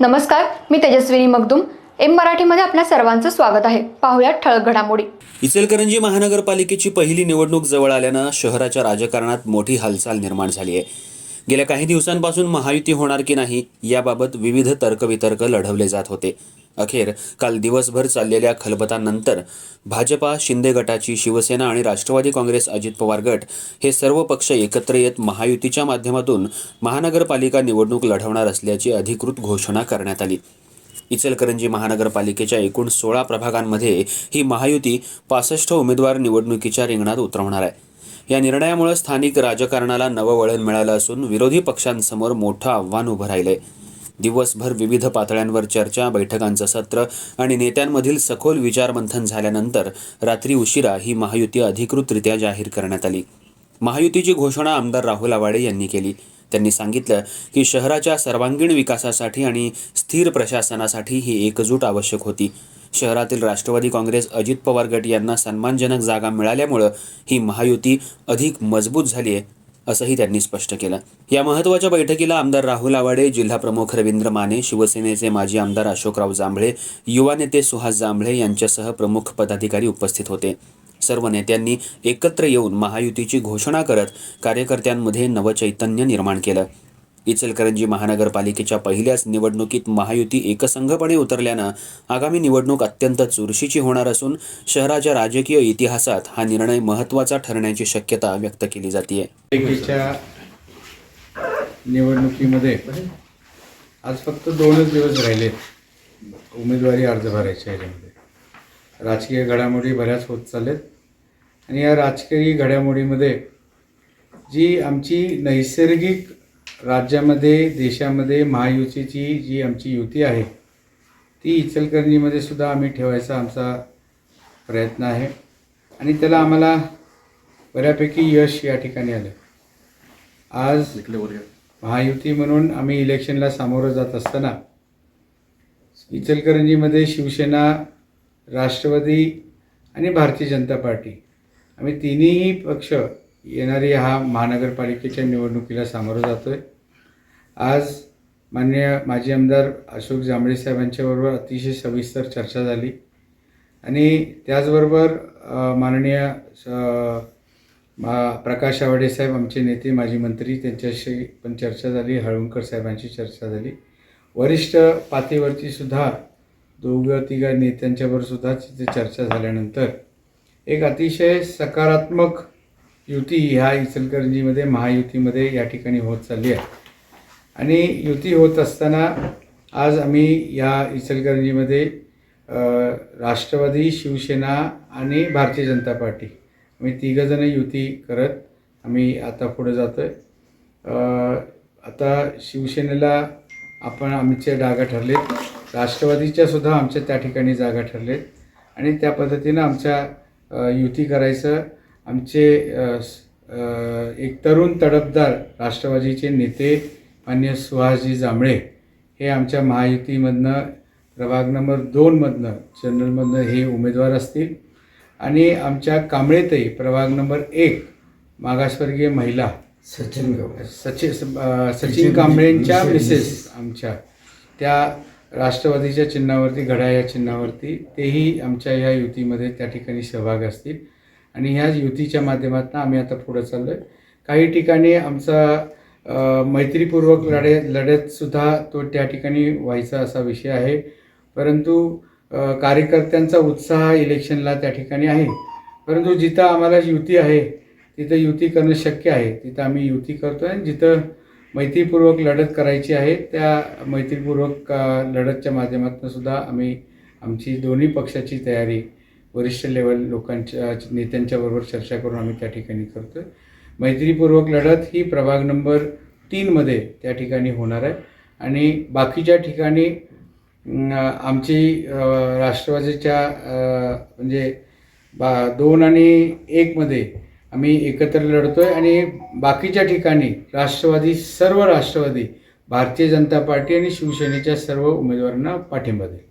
नमस्कार मी तेजस्विनी मगदुम. एम मराठीमध्ये आपल्या सर्वांचं स्वागत आहे. पाहुयात ठळक घडामोडी. इचलकरंजी महानगरपालिकेची पहिली निवडणूक जवळ आल्यानं शहराच्या राजकारणात मोठी हालचाल निर्माण झाली आहे. गेल्या काही दिवसांपासून महायुती होणार की नाही याबाबत विविध तर्कवितर्क लढवले जात होते. अखेर काल दिवसभर चाललेल्या खलबतांनंतर भाजपा शिंदे गटाची शिवसेना आणि राष्ट्रवादी काँग्रेस अजित पवार गट हे सर्व पक्ष एकत्र येत महायुतीच्या माध्यमातून महानगरपालिका निवडणूक लढवणार असल्याची अधिकृत घोषणा करण्यात आली. इचलकरंजी महानगरपालिकेच्या एकूण सोळा प्रभागांमध्ये ही महायुती पासष्ट उमेदवार निवडणुकीच्या रिंगणात उतरवणार आहे. या निर्णयामुळे स्थानिक राजकारणाला नवं वळण मिळालं असून विरोधी पक्षांसमोर मोठं आव्हान उभं राहिलं आहे दिवसभर विविध पातळ्यांवर चर्चा बैठकांचं सत्र आणि नेत्यांमधील सखोल विचारमंथन झाल्यानंतर रात्री उशिरा ही महायुती अधिकृतरित्या जाहीर करण्यात आली. महायुतीची घोषणा आमदार राहुल आवाडे यांनी केली. त्यांनी सांगितलं की शहराच्या सर्वांगीण विकासासाठी आणि स्थिर प्रशासनासाठी ही एकजूट आवश्यक होती. शहरातील राष्ट्रवादी काँग्रेस अजित पवार गट यांना सन्मानजनक जागा मिळाल्यामुळं ही महायुती अधिक मजबूत झाली आहे असंही त्यांनी स्पष्ट केलं. या महत्त्वाच्या बैठकीला आमदार राहुल आवाडे जिल्हाप्रमुख रवींद्र माने शिवसेनेचे माजी आमदार अशोकराव जांभळे युवा नेते सुहास जांभळे यांच्यासह प्रमुख पदाधिकारी उपस्थित होते. सर्व नेत्यांनी एकत्र येऊन महायुतीची घोषणा करत कार्यकर्त्यांमध्ये नवचैतन्य निर्माण केलं. इचलकरंजी महानगरपालिकेच्या पहिल्याच निवडणुकीत महायुती एकसंघपणे उतरल्यानं आगामी निवडणूक अत्यंत चुरशीची होणार असून शहराच्या राजकीय इतिहासात हा निर्णय महत्त्वाचा ठरण्याची शक्यता व्यक्त केली जाते निवडणुकीमध्ये आज फक्त दोनच दिवस राहिले उमेदवारी अर्ज भरायच्या याच्यामध्ये राजकीय घडामोडी बऱ्याच होत चाललेत आणि या राजकीय घडामोडीमध्ये जी आमची नैसर्गिक राज्यामध्ये देशामध्ये महायुतीची जी आमची युती आहे ती इचलकरंजीमध्ये सुद्धा आम्ही ठेवायचा आमचा प्रयत्न आहे. आणि त्याला आम्हाला बऱ्यापैकी यश या ठिकाणी आलं. आज महायुती म्हणून आम्ही इलेक्शनला सामोरं जात असताना इचलकरंजीमध्ये शिवसेना राष्ट्रवादी आणि भारतीय जनता पार्टी आम्ही तिन्ही पक्ष येणारी हा महानगरपालिकेच्या निवडणुकीला सामोरं जातो आहे आज माननीय माजी आमदार अशोक जांभळे साहेबांच्याबरोबर अतिशय सविस्तर चर्चा झाली. आणि त्याचबरोबर माननीय स- मा प्रकाश आवाडे साहेब आमचे नेते माजी मंत्री त्यांच्याशी पण चर्चा झाली हळवणकर साहेबांची चर्चा झाली. वरिष्ठ पातळीवरतीसुद्धा दोघं तिघा नेत्यांच्याबरोबर सुद्धा तिथे चर्चा झाल्यानंतर एक अतिशय सकारात्मक युती ह्या इचलकरंजीमध्ये महायुतीमध्ये या ठिकाणी होत चालली आहे. आणि युती होत असताना आज आम्ही या इचलकरंजीमध्ये राष्ट्रवादी शिवसेना आणि भारतीय जनता पार्टी आम्ही तिघंजणं युती करत आम्ही आता पुढे जातो आहे आता शिवसेनेला आपण आमचे जागा ठरलेत. राष्ट्रवादीच्या सुद्धा आमच्या त्या ठिकाणी जागा ठरलेत. आणि त्या पद्धतीनं आमच्या युती करायचं आमचे एक तरुण तडफदार राष्ट्रवादीचे नेते मान्य सुहासजी जांभळे हे आमच्या महायुतीमधनं प्रभाग नंबर दोनमधनं जनरलमधनं हे उमेदवार असतील. आणि आमच्या कांबळेताई प्रभाग नंबर एक मागासवर्गीय महिला सचिन सचिन सचिन कांबळेंच्या मिसेस. आमच्या. त्या राष्ट्रवादीच्या चिन्हावरती घड्याळ या चिन्हावरती तेही आमच्या या युतीमध्ये त्या ठिकाणी सहभाग असतील. आणि ह्याच युतीच्या माध्यमातून आम्ही आता पुढं चाललो आहे काही ठिकाणी आमचा मैत्रीपूर्वक लढे लढतसुद्धा तो त्या ठिकाणी व्हायचा असा विषय आहे. परंतु कार्यकर्त्यांचा उत्साह इलेक्शनला त्या ठिकाणी आहे. परंतु जिथं आम्हाला युती आहे तिथं युती करणं शक्य आहे. तिथं आम्ही युती करतो आहे जिथं मैत्रीपूर्वक लढत करायची आहे त्या मैत्रीपूर्वक लढतच्या माध्यमातून सुद्धा आम्ही आमची दोन्ही पक्षाची तयारी वरिष्ठ लेवल लोकांच्या नेत्यांच्या बरोबर चर्चा करून आम्ही त्या ठिकाणी करतो आहे मैत्रीपूर्वक लढत ही प्रभाग नंबर तीनमध्ये त्या ठिकाणी होणार आहे. आणि बाकीच्या ठिकाणी आमची राष्ट्रवादीच्या म्हणजे बा दोन आणि एकमध्ये आम्ही एकत्र लढतो आहे आणि बाकीच्या ठिकाणी राष्ट्रवादी सर्व राष्ट्रवादी भारतीय जनता पार्टी आणि शिवसेनेच्या सर्व उमेदवारांना पाठिंबा देईल.